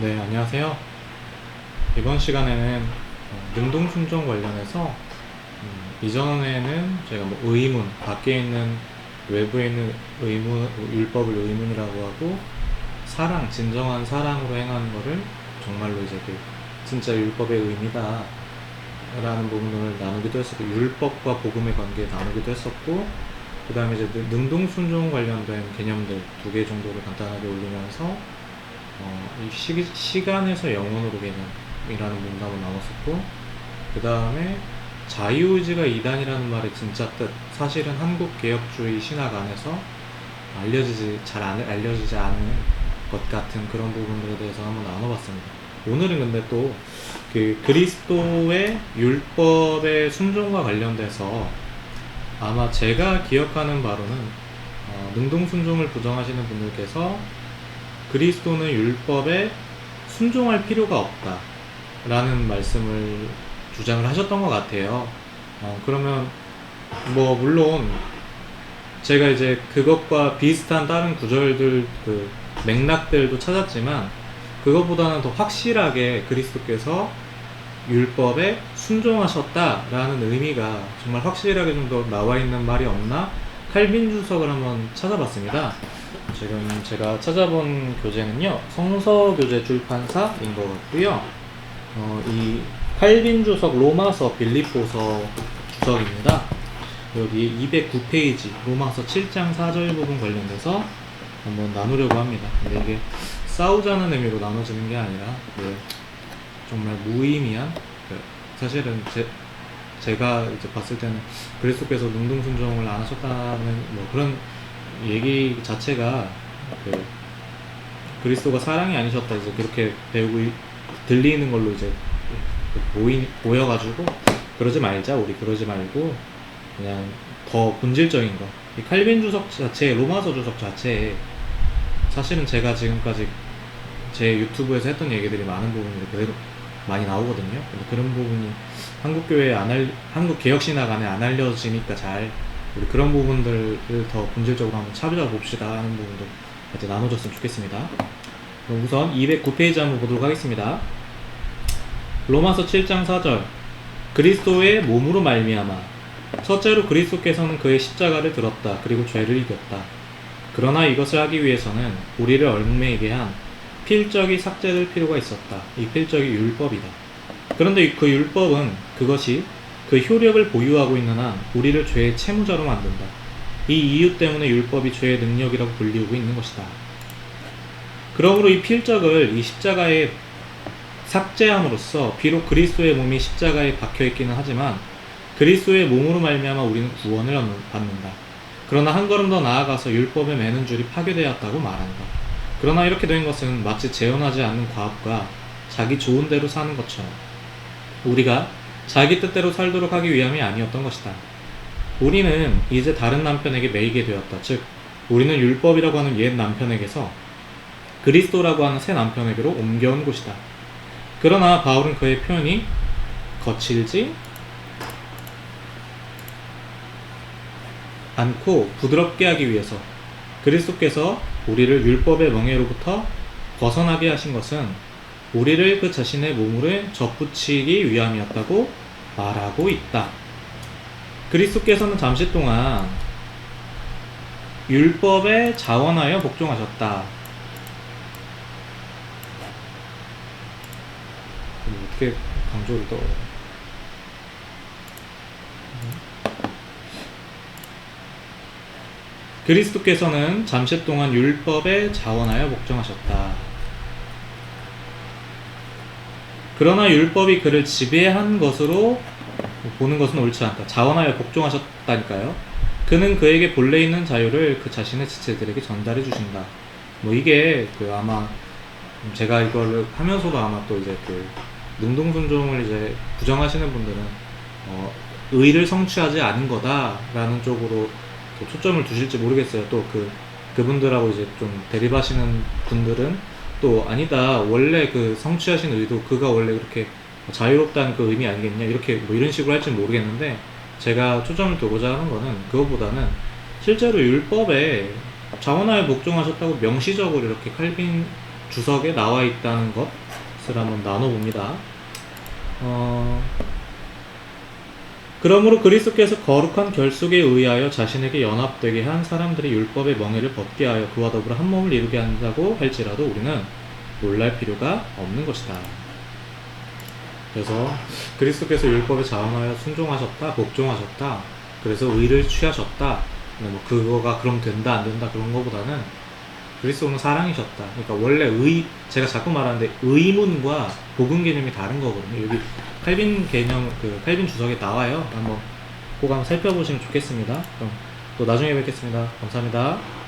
네, 안녕하세요. 이번 시간에는 어, 능동순종 관련해서 음, 이전에는 제가 뭐 의문, 밖에 있는 외부에 있는 의문, 율법을 의문이라고 하고 사랑, 진정한 사랑으로 행하는 거를 정말로 이제 그 진짜 율법의 의미다 라는 부분을 나누기도 했었고 율법과 복음의 관계 나누기도 했었고 그 다음에 이제 능- 능동순종 관련된 개념들 두 개 정도를 간단하게 올리면서 어, 이 시, 시간에서 영혼으로 개념이라는 문답을 나눴었고 그 다음에 자유의지가 이단이라는 말의 진짜 뜻 사실은 한국 개혁주의 신학 안에서 알려지지 잘 안, 알려지지 않은 것 같은 그런 부분들에 대해서 한번 나눠봤습니다. 오늘은 근데 또 그 그리스도의 율법의 순종과 관련돼서 아마 제가 기억하는 바로는 어, 능동순종을 부정하시는 분들께서 그리스도는 율법에 순종할 필요가 없다 라는 말씀을 주장을 하셨던 것 같아요. 어, 그러면 뭐 물론 제가 이제 그것과 비슷한 다른 구절들 그 맥락들도 찾았지만 그것보다는 더 확실하게 그리스도께서 율법에 순종하셨다라는 의미가 정말 확실하게 좀 더 나와 있는 말이 없나 칼빈 주석을 한번 찾아봤습니다. 지금 제가 찾아본 교재는요 성서 교재 출판사인 것 같고요. 어, 이 칼빈 주석 로마서 빌립보서 주석입니다. 여기 209페이지 로마서 7장 4절 부분 관련돼서 한번 나누려고 합니다. 근데 이게 싸우자는 의미로 나눠지는 게 아니라 그 정말 무의미한 그 사실은 제, 제가 이제 봤을 때는 그리스도께서 능동순종을 안 하셨다는 뭐 그런 얘기 자체가 그 그리스도가 사랑이 아니셨다 이제 그렇게 배우고 이- 들리는 걸로 이제 그 보이 보여가지고 그러지 말자 우리 그러지 말고 그냥 더 본질적인 거. 이 칼빈 주석 자체, 로마서 주석 자체에 사실은 제가 지금까지 제 유튜브에서 했던 얘기들이 많은 부분이 많이 나오거든요. 그런 부분이 한국 교회 안 알, 한국 개혁 신학 안에 안 알려지니까 잘 우리 그런 부분들을 더 본질적으로 한번 찾아봅시다 하는 부분도 같이 나눠줬으면 좋겠습니다. 그럼 우선 209페이지 한번 보도록 하겠습니다. 로마서 7장 4절 그리스도의 몸으로 말미암아 첫째로 그리스도께서는 그의 십자가를 들었다 그리고 죄를 이겼다 그러나 이것을 하기 위해서는 우리를 얽매이게 한 필적이 삭제될 필요가 있었다 이 필적이 율법이다 그런데 그 율법은 그것이 그 효력을 보유하고 있는 한 우리를 죄의 채무자로 만든다 이 이유 때문에 율법이 죄의 능력이라고 불리우고 있는 것이다 그러므로 이 필적을 이 십자가에 삭제함으로써 비록 그리스도의 몸이 십자가에 박혀 있기는 하지만 그리스도의 몸으로 말미암아 우리는 구원을 받는다. 그러나 한 걸음 더 나아가서 율법에 매는 줄이 파괴되었다고 말한다. 그러나 이렇게 된 것은 마치 재현하지 않는 과업과 자기 좋은 대로 사는 것처럼 우리가 자기 뜻대로 살도록 하기 위함이 아니었던 것이다. 우리는 이제 다른 남편에게 매이게 되었다. 즉, 우리는 율법이라고 하는 옛 남편에게서 그리스도라고 하는 새 남편에게로 옮겨온 곳이다. 그러나 바울은 그의 표현이 거칠지 않고 부드럽게 하기 위해서 그리스도께서 우리를 율법의 멍에로부터 벗어나게 하신 것은 우리를 그 자신의 몸으로 접붙이기 위함이었다고 말하고 있다. 그리스도께서는 잠시 동안 율법에 자원하여 복종하셨다. 그럼 어떻게 강조를 또 그리스도께서는 잠시 동안 율법에 자원하여 복종하셨다. 그러나 율법이 그를 지배한 것으로 보는 것은 옳지 않다. 자원하여 복종하셨다니까요. 그는 그에게 본래 있는 자유를 그 자신의 지체들에게 전달해 주신다. 뭐 이게 그 아마 제가 이걸 하면서도 아마 또 이제 그 능동순종을 이제 부정하시는 분들은 어, 의를 성취하지 않은 거다라는 쪽으로 또 초점을 두실지 모르겠어요. 또 그 그분들하고 이제 좀 대립하시는 분들은 또 아니다 원래 그 성취하신 의도 그가 원래 그렇게 자유롭다는 그 의미 아니겠냐 이렇게 뭐 이런 식으로 할지 는 모르겠는데 제가 초점을 두고자 하는 거는 그것보다는 실제로 율법에 자원하여 복종하셨다고 명시적으로 이렇게 칼빈 주석에 나와 있다는 것을 한번 나눠봅니다. 어, 그러므로 그리스도께서 거룩한 결속에 의하여 자신에게 연합되게 한 사람들의 율법의 멍에를 벗게 하여 그와 더불어 한 몸을 이루게 한다고 할지라도 우리는 놀랄 필요가 없는 것이다. 그래서 그리스도께서 율법에 자원하여 순종하셨다, 복종하셨다. 그래서 의를 취하셨다. 뭐 그거가 그럼 된다 안 된다 그런 거보다는 그리스도는 사랑이셨다. 그러니까 원래 의 제가 자꾸 말하는데 의문과 복음 개념이 다른 거거든요. 여기 칼빈 개념 그 칼빈 주석에 나와요. 한번 꼭 한번 살펴보시면 좋겠습니다. 그럼 또 나중에 뵙겠습니다. 감사합니다.